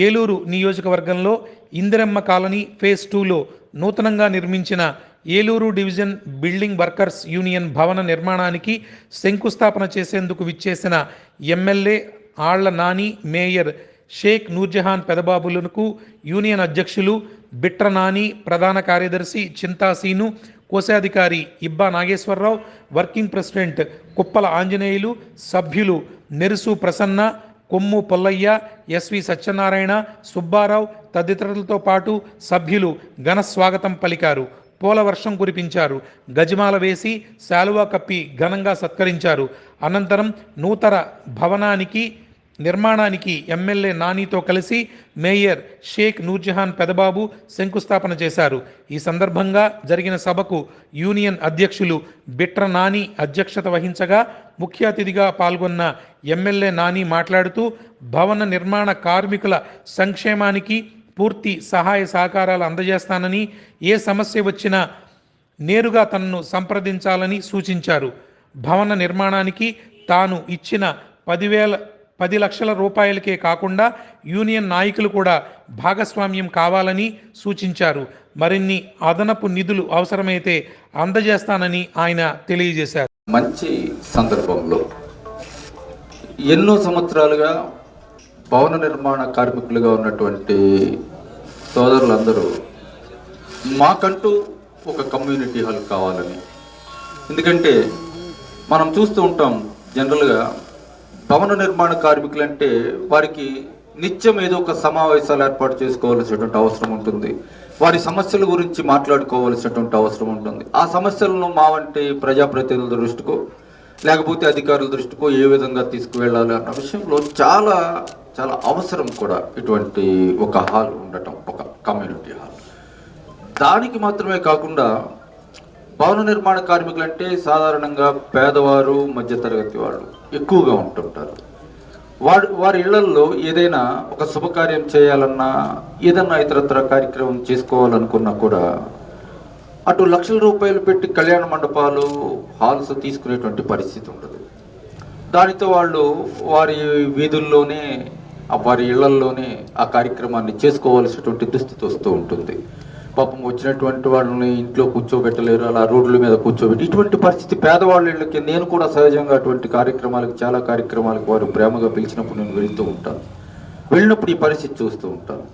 ఏలూరు నియోజకవర్గంలో Indiramma colony phase టూలో నూతనంగా నిర్మించిన Eluru division building workers union భవన నిర్మాణానికి శంకుస్థాపన చేసేందుకు విచ్చేసిన ఎమ్మెల్యే ఆళ్ళ నాని మేయర్ షేక్ నూర్జహాన్ పెదబాబులకు యూనియన్ అధ్యక్షులు బిట్ర నాని ప్రధాన కార్యదర్శి చింతాసీను కోశాధికారి ఇబ్బా నాగేశ్వరరావు వర్కింగ్ ప్రెసిడెంట్ కుప్పల ఆంజనేయులు సభ్యులు నెరుసు ప్రసన్న కొమ్ము పొల్లయ్య ఎస్వి సత్యనారాయణ సుబ్బారావు తదితరులతో పాటు సభ్యులు ఘన స్వాగతం పలికారు. పూలవర్షం కురిపించారు. గజమాల వేసి శాలువా కప్పి ఘనంగా సత్కరించారు. అనంతరం నూతన భవనానికి నిర్మాణానికి ఎమ్మెల్యే నానితో కలిసి మేయర్ షేక్ నూర్జహాన్ పెదబాబు శంకుస్థాపన చేశారు. ఈ సందర్భంగా జరిగిన సభకు యూనియన్ అధ్యక్షులు బిట్ర నాని అధ్యక్షత వహించగా ముఖ్య అతిథిగా పాల్గొన్న ఎమ్మెల్యే నాని మాట్లాడుతూ భవన నిర్మాణ కార్మికుల సంక్షేమానికి పూర్తి సహాయ సహకారాలు అందజేస్తానని ఏ సమస్య వచ్చినా నేరుగా తనను సంప్రదించాలని సూచించారు. భవన నిర్మాణానికి తాను ఇచ్చిన పదివేల పది లక్షల రూపాయలకే కాకుండా యూనియన్ నాయకులు కూడా భాగస్వామ్యం కావాలని సూచించారు. మరిన్ని అదనపు నిధులు అవసరమైతే అందజేస్తానని ఆయన తెలియజేశారు. మంచి సందర్భంలో ఎన్నో సంవత్సరాలుగా భవన నిర్మాణ కార్మికులుగా ఉన్నటువంటి సోదరులందరూ మాకంటూ ఒక కమ్యూనిటీ హాల్ కావాలని. ఎందుకంటే మనం చూస్తూ ఉంటాం జనరల్గా భవన నిర్మాణ కార్మికులు అంటే వారికి నిత్యం ఏదో ఒక సమావేశాలు ఏర్పాటు చేసుకోవాల్సినటువంటి అవసరం ఉంటుంది. వారి సమస్యల గురించి మాట్లాడుకోవాల్సినటువంటి అవసరం ఉంటుంది. ఆ సమస్యలను మా వంటి ప్రజాప్రతినిధుల దృష్టికో లేకపోతే అధికారుల దృష్టికో ఏ విధంగా తీసుకువెళ్ళాలి అన్న విషయంలో చాలా చాలా అవసరం కూడా ఇటువంటి ఒక హాల్ ఉండటం ఒక కమ్యూనిటీ హాల్. దానికి మాత్రమే కాకుండా భవన నిర్మాణ కార్మికులు అంటే సాధారణంగా పేదవారు మధ్యతరగతి వాళ్ళు ఎక్కువగా ఉంటుంటారు. వాడు వారి ఇళ్ళల్లో ఏదైనా ఒక శుభకార్యం చేయాలన్నా ఏదన్నా ఇతరత్ర కార్యక్రమం చేసుకోవాలనుకున్నా కూడా అటు లక్షల రూపాయలు పెట్టి కళ్యాణ మండపాలు హాల్స్ తీసుకునేటువంటి పరిస్థితి ఉండదు. దానితో వాళ్ళు వారి వీధుల్లోనే వారి ఇళ్ళల్లోనే ఆ కార్యక్రమాన్ని చేసుకోవాల్సినటువంటి దుస్థితి వస్తూ ఉంటుంది. పాపం వచ్చినటువంటి వాళ్ళని ఇంట్లో కూర్చోబెట్టలేరు అలా రోడ్ల మీద కూర్చోబెట్టి ఇటువంటి పరిస్థితి పేదవాళ్ళ ఇళ్ళకి నేను కూడా సహజంగా అటువంటి కార్యక్రమాలకు చాలా కార్యక్రమాలకు వారు ప్రేమగా పిలిచినప్పుడు నేను వెళుతూ ఉంటాను. వెళ్ళినప్పుడు ఈ పరిస్థితి చూస్తూ ఉంటాను.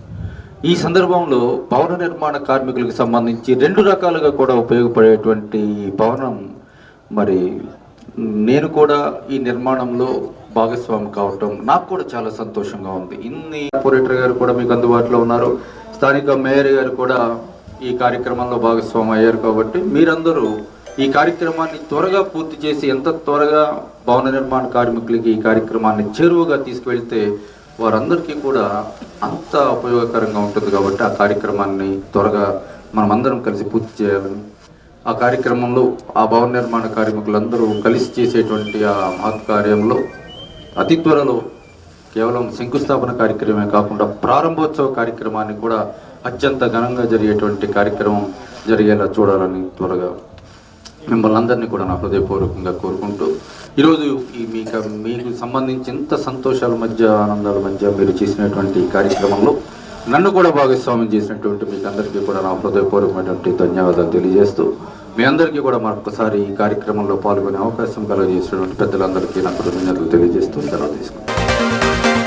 ఈ సందర్భంలో భవన నిర్మాణ కార్మికులకు సంబంధించి రెండు రకాలుగా కూడా ఉపయోగపడేటువంటి భవనం మరి నేను కూడా ఈ నిర్మాణంలో భాగస్వామి కావటం నాకు కూడా చాలా సంతోషంగా ఉంది. ఇన్ని కార్పొరేటర్ గారు కూడా మీకు అందుబాటులో ఉన్నారు. స్థానిక మేయర్ గారు కూడా ఈ కార్యక్రమంలో భాగస్వామి అయ్యారు కాబట్టి మీరందరూ ఈ కార్యక్రమాన్ని త్వరగా పూర్తి చేసి ఎంత త్వరగా భవన నిర్మాణ కార్మికులకి ఈ కార్యక్రమాన్ని చేరువగా తీసుకువెళ్తే వారందరికీ కూడా అంత ఉపయోగకరంగా ఉంటుంది కాబట్టి ఆ కార్యక్రమాన్ని త్వరగా మనమందరం కలిసి పూర్తి చేయాలని. ఆ కార్యక్రమంలో ఆ భవన నిర్మాణ కార్మికులందరూ కలిసి చేసేటువంటి ఆ మహత్ కార్యంలో అతి త్వరలో కేవలం శంకుస్థాపన కార్యక్రమమే కాకుండా ప్రారంభోత్సవ కార్యక్రమాన్ని కూడా అత్యంత ఘనంగా జరిగేటువంటి కార్యక్రమం జరిగేలా చూడాలని త్వరగా మిమ్మల్ని అందరినీ కూడా నా హృదయపూర్వకంగా కోరుకుంటూ ఈరోజు ఈ మీకు మీకు సంబంధించి ఇంత సంతోషాల మధ్య ఆనందాల మధ్య మీరు చేసినటువంటి ఈ కార్యక్రమంలో నన్ను కూడా భాగస్వామ్యం చేసినటువంటి మీకు అందరికీ కూడా నా హృదయపూర్వకమైనటువంటి ధన్యవాదాలు తెలియజేస్తూ మీ అందరికీ కూడా మరొకసారి ఈ కార్యక్రమంలో పాల్గొనే అవకాశం కలగజేసినటువంటి పెద్దలందరికీ నా కృతజ్ఞతలు తెలియజేస్తూ సెలవు తీసుకుంటాను